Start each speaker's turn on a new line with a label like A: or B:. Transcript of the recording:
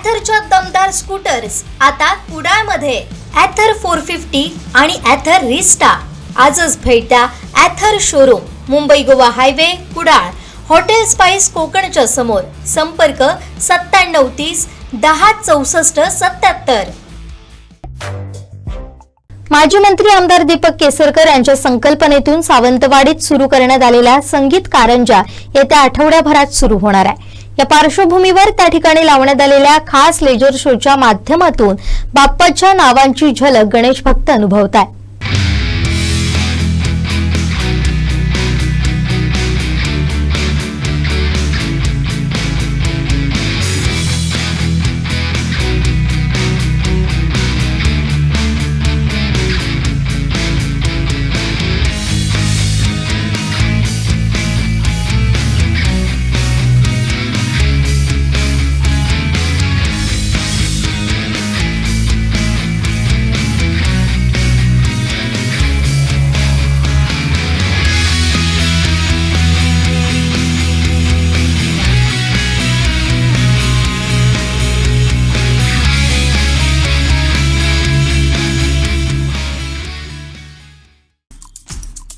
A: ॲथरच्या दमदार स्कूटर्स आता कुडाळमध्ये. ॲथर फोर फिफ्टी आणि ॲथर रिस्टा आजच भेट द्या Ather showroom Mumbai Goa highway Kudal. Hotel Spice कोकणच्या समोर. संपर्क सत्त्याण्णव तीस दहा चौसष्ट सत्याहत्तर माजी मंत्री आमदार दीपक केसरकर यांच्या संकल्पनेतून सावंतवाडीत सुरू करण्यात आलेल्या संगीत कारंजा येत्या आठवड्याभरात सुरू होणार आहे. या पार्श्वभूमीवर त्या ठिकाणी लावण्यात आलेल्या खास लेजर शोच्या माध्यमातून बाप्पाच्या नावांची झलक गणेश भक्त अनुभवत आहे